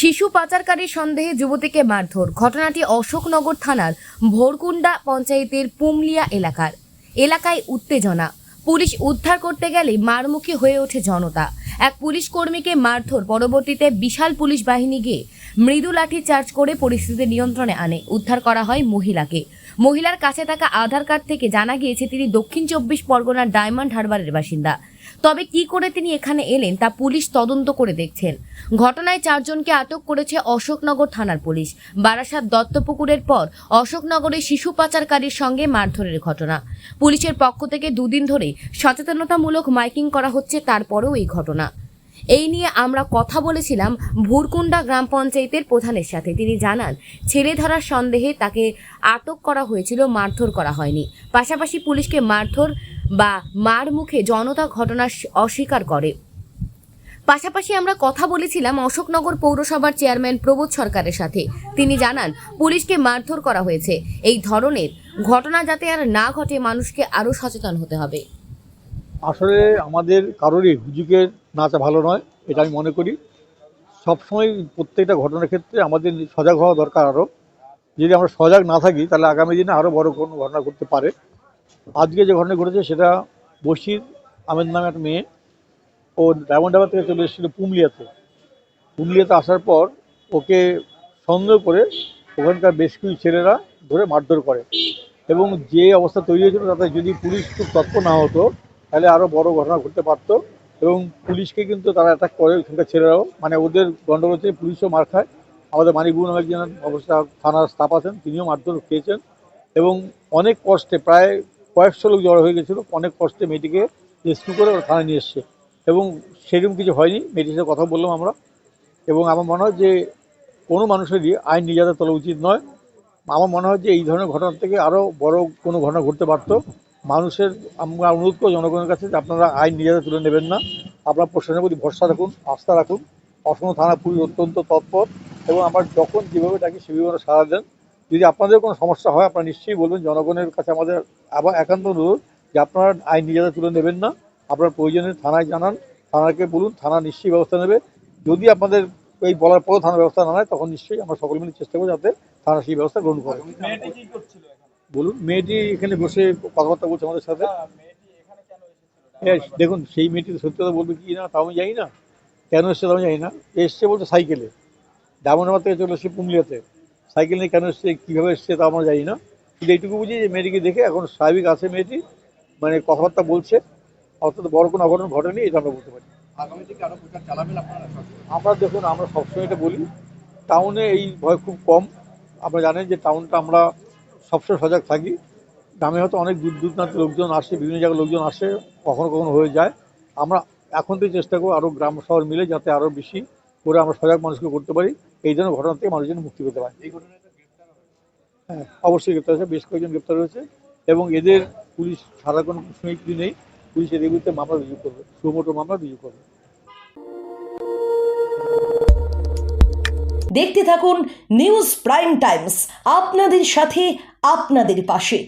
শিশু পাচারকারীর সন্দেহে যুবতীকে মারধর। ঘটনাটি অশোকনগর থানার ভোরকুন্ডা পঞ্চায়েতের পুমলিয়া এলাকার। এলাকায় উত্তেজনা। পুলিশ উদ্ধার করতে গেলে মারমুখী হয়ে ওঠে জনতা। এক পুলিশ কর্মীকে মারধর। পরবর্তীতে বিশাল পুলিশ বাহিনী গিয়ে মৃদু লাঠি চার্জ করে পরিস্থিতি নিয়ন্ত্রণে আনে। উদ্ধার করা হয় মহিলাকে। মহিলার কাছে থাকা আধার কার্ড থেকে জানা গিয়েছে, তিনি দক্ষিণ চব্বিশ পরগনার ডায়মন্ড হারবারের বাসিন্দা। তবে কি করে তিনি এখানে এলেন, তা পুলিশ তদন্ত করে দেখছেন। ঘটনায় চারজনকে আটক করেছে অশোকনগর থানার পুলিশ। বারাসাত দত্তপুকুরের পর অশোকনগরে শিশু পাচারকারীর সঙ্গে মারধরের ঘটনা। পুলিশের পক্ষ থেকে দুদিন ধরে সচেতনতামূলক মাইকিং করা হচ্ছে, তারপরেও এই ঘটনা। এই নিয়ে আমরা কথা বলেছিলাম ভুরকুন্ডা গ্রাম পঞ্চায়েতের প্রধানের সাথে। তিনি জানান ছেলে ধরার সন্দেহে তাকে আটক করা হয়েছিল, মারধর করা হয়নি। পাশাপাশি পুলিশকে মারধর বা মার মুখে জনতা ঘটনা অস্বীকার করে। পাশাপাশি আমরা কথা বলেছিলাম অশোকনগর পৌরসভার চেয়ারম্যান প্রবোধ সরকারের সাথে। তিনি জানান, পুলিশকে মারধর করা হয়েছে। এই ধরনের ঘটনা যাতে আর না ঘটে, মানুষকে আরও সচেতন হতে হবে। আসলে আমাদের কারোরই হুজুকের নাচা ভালো নয়, এটা আমি মনে করি। সবসময় প্রত্যেকটা ঘটনার ক্ষেত্রে আমাদের সজাগ হওয়া দরকার আরও। যদি আমরা সজাগ না থাকি, তাহলে আগামী দিনে আরও বড় কোনো ঘটনা ঘটতে পারে। আজকে যে ঘটনা ঘটেছে, সেটা বশির আহমেদ নামে একটা মেয়ে। ও ডায়মন্ড হারবার থেকে চলে এসেছিল পুমলিয়াতে। পুমলিয়াতে আসার পর ওকে সন্দেহ করে ওখানকার বেশ কিছু ছেলেরা ধরে মারধর করে। এবং যে অবস্থা তৈরি হয়েছিল, তাতে যদি পুলিশ খুব তৎপর না হতো তাহলে আরও বড় ঘটনা ঘটতে পারতো। এবং পুলিশকে কিন্তু তারা অ্যাটাক করে ওখানকার ছেলেরাও মানে ওদের গণ্ডগোল থেকে পুলিশও মার খায়। আমাদের মানিকবু নামে একজন অবস্থা থানার স্টাফ আছেন, তিনিও মারধর খেয়েছেন। এবং অনেক কষ্টে প্রায় কয়েকশো লোক জড়ো হয়ে গেছিল। অনেক কষ্টে মেয়েটিকে রেস্কিউ করে ওরা থানায় নিয়ে এসছে। এবং সেরকম কিছু হয়নি। মেয়েটির সাথে কথা বললাম আমরা। এবং আমার মনে হয় যে কোনো মানুষেরই আইন নির্যাতন তোলা উচিত নয়। আমার মনে হয় যে এই ধরনের ঘটনা থেকে আরও বড় কোনো ঘটনা ঘটতে পারতো। মানুষের, আমরা অনুরোধ করব জনগণের কাছে যে আপনারা আইন নিজেদের তুলে নেবেন না। আপনারা প্রশাসনের প্রতি ভরসা রাখুন, আস্থা রাখুন। অসম থানা পুলিশ অত্যন্ত তৎপর এবং আমরা যখন যেভাবে ডাকি সেভাবে সাড়া দেন। যদি আপনাদের কোনো সমস্যা হয়, আপনারা নিশ্চয়ই বলবেন। জনগণের কাছে আমাদের আবার একান্ত অনুরোধ যে আপনারা আইন নিজেদের তুলে নেবেন না। আপনার প্রয়োজনে থানায় জানান, থানাকে বলুন, থানা নিশ্চয়ই ব্যবস্থা নেবে। যদি আপনাদের এই বলার পরেও থানা ব্যবস্থা না নেয়, তখন নিশ্চয়ই আমরা সকলে মিলে চেষ্টা করব যাতে থানা সেই ব্যবস্থা গ্রহণ করে। বলুন। মেয়েটি এখানে বসে কথাবার্তা বলছে আমাদের সাথে। হ্যাঁ, দেখুন সেই মেয়েটি তো সত্যি কথা বলবে কি না তাও আমি জানি না। কেন এসছে তাও আমি জানি না। এসছে বলছে সাইকেলে। ডায়মন্ডাবাদ থেকে চলে এসছে পুমলিয়াতে সাইকেল নিয়ে কেন এসছে কীভাবে এসছে তা আমরা জানি না। কিন্তু এইটুকু বুঝি যে মেয়েটিকে দেখে এখন স্বাভাবিক আছে মেয়েটি মানে কথাবার্তা বলছে। অর্থাৎ বড় কোনো অঘটন ঘটেনি এটা আমরা বলতে পারি। আগামী থেকে আরও প্রচার চালাবেন আপনারা আমরা দেখুন আমরা সবসময় এটা বলি টাউনে এই ভয় খুব কম। আপনারা জানেন যে টাউনটা আমরা সবসময় সজাগ থাকি। গ্রামে হয়তো অনেক দূর দূরান্ত লোকজন আসে বিভিন্ন জায়গায় লোকজন আসে কখনো কখনো হয়ে যায়। আমরা এখন থেকে চেষ্টা করব আরও গ্রাম শহর মিলে যাতে আরও বেশি করে আমরা সজাগ মানুষকে করতে পারি। এই ধরনের ঘটনা থেকে মানুষ যেন মুক্তি পেতে পারে। হ্যাঁ অবশ্যই গ্রেপ্তার হয়েছে বেশ কয়েকজন গ্রেপ্তার হয়েছে। এবং এদের পুলিশ ছাড়া কোনো কিছু নেই। পুলিশ এদের বিরুদ্ধে মামলা রুজু করবে সুমোটো মামলা রুজু করবে। দেখতে থাকুন নিউজ প্রাইম টাইমস। আপনাদের সাথে আপনাদের পাশে।